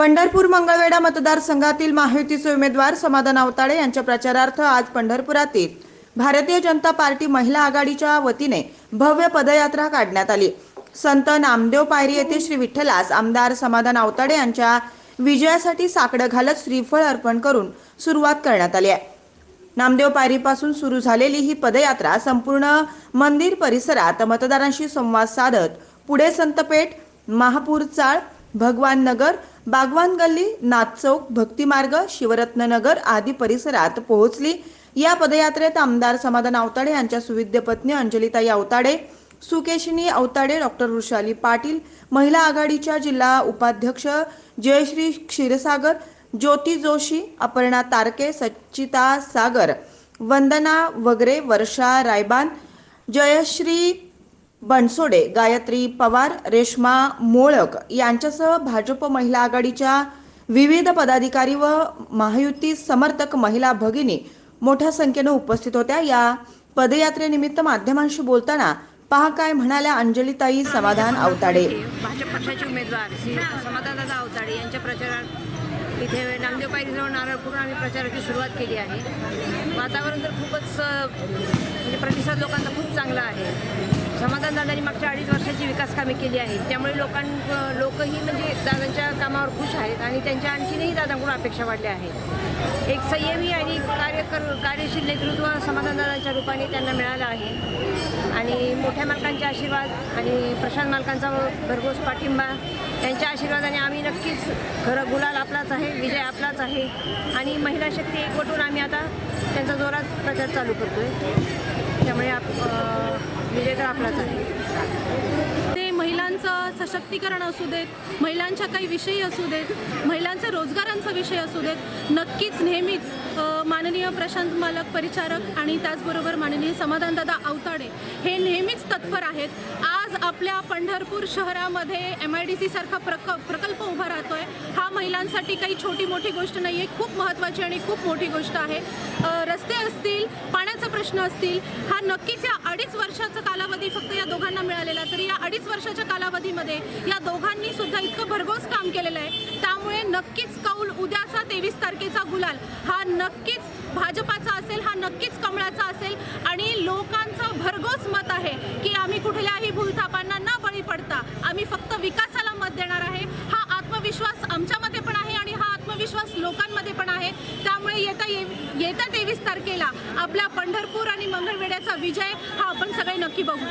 पंढरपूर मंगळवेढा मतदारसंघातील महायुतीचे उमेदवार समाधान अवताळे यांच्या प्रचारार्थ आज पंढरपुरातील भारतीय जनता पार्टी महिला आघाडीच्या वतीने भव्य पदयात्रा काढण्यात आली. संत नामदेव पायरी येथे श्री विठ्ठलास आमदार समाधान अवताडे यांच्या विजयासाठी साकडं घालत श्रीफळ अर्पण करून सुरुवात करण्यात आली आहे. नामदेव पायरीपासून सुरू झालेली ही पदयात्रा संपूर्ण मंदिर परिसरात मतदारांशी संवाद साधत पुढे संतपेठ महापूर चाळ भगवान नगर बागवान गल्ली नाथचौक भक्तिमार्ग शिवरत्न नगर आदी परिसरात पोहोचली. या पदयात्रेत आमदार समाधान अवताडे यांच्या सुविद्य पत्नी अंजलिताई अवताडे सुकेशिनी अवताडे डॉक्टर वृषाली पाटील महिला आघाडीच्या जिल्हा उपाध्यक्ष जयश्री क्षीरसागर ज्योती जोशी अपर्णा तारके सच्चिता सागर वंदना वगरे वर्षा रायबान जयश्री बनसोडे गायत्री पवार रेश्मा मोळक यांच्यासह भाजप महिला आघाडीच्या विविध पदाधिकारी व महायुती समर्थक महिला भगिनी मोठ्या संख्येनं उपस्थित होत्या. या पदयात्रेनिमित्त माध्यमांशी बोलताना पहा काय म्हणाल्या अंजलीताई समाधान अवताडे भाजप पक्षाचे उमेदवार श्री समाधानदादा अवताडे यांच्या प्रचारात इथे नामदेव पायरीजवळ नारळपूर आम्ही प्रचाराची सुरुवात केली आहे. वातावरण तर खूपच म्हणजे प्रतिसाद लोकांचा खूप चांगला आहे. समाधानदादांनी मागच्या अडीच वर्षाची विकास कामे केली आहेत. त्यामुळे लोकां लोकही म्हणजे दादांच्या कामावर खुश आहेत आणि त्यांच्या आणखीनही दादांकडून अपेक्षा वाढल्या आहेत. एक संयमी आणि कार्यकर कार्यशील नेतृत्व समाधानदादांच्या रूपाने त्यांना मिळालं आहे. आणि मोठ्या मालकांचे आशीर्वाद आणि प्रशांत मालकांचा भरघोस पाठिंबा त्यांच्या आशीर्वादाने आम्ही नक्कीच खरं गुलाल आपलाच आहे विजय आपलाच आहे. आणि महिला शक्ती एकवटून आम्ही आता त्यांचा जोरात प्रचार चालू करतो आहे त्यामुळे आप विजय तर आपलाच आहे ते महिलांचं सशक्तीकरण असू देत महिलांच्या काही विषयी असू देत महिलांचा रोजगारांचा विषय असू देत नक्कीच नेहमीच माननीय प्रशांत मालक परिचारक आणि त्याचबरोबर माननीय समाधानदादा अवताडे हे नेहमीच तत्पर आहेत. आज आपल्या पंढरपूर शहरामध्ये एम आय डी सी सारखा प्रक प्रकल्प उभा राहतो आहे हा महिलांसाठी काही छोटी मोठी गोष्ट नाही आहे खूप महत्त्वाची आणि खूप मोठी गोष्ट आहे. रस्ते असतील पाण्याचा प्रश्न असतील हा नक्कीच या अडीच वर्षाचा कालावधी फक्त या दोघांना मिळालेला तरी या अडीच वर्षाच्या कालावधीमध्ये या दोघांनी सुद्धा इतकं भरघोस काम केलेलं आहे. त्यामुळे नक्कीच कौल उद्याचा तेवीस तारखेचा गुलाल. हा नक्कीच भाजपाचा असेल हा नक्कीच कमळाचा असेल आणि लोकांचं भरघोस मत आहे की आम्ही कुठल्याही भूलथापांना न बळी पडता आम्ही फक्त विकासाला मत देणार आहे. हा आत्मविश्वास आमच्यामध्ये पण आहे आणि हा आत्मविश्वास लोकांमध्ये पण आहे. त्यामुळे येत्या ये- येत्या तेवीस तारखेला आपल्या पंढरपूर आणि मंगळवेड्याचा विजय हा आपण सगळे नक्की बघू.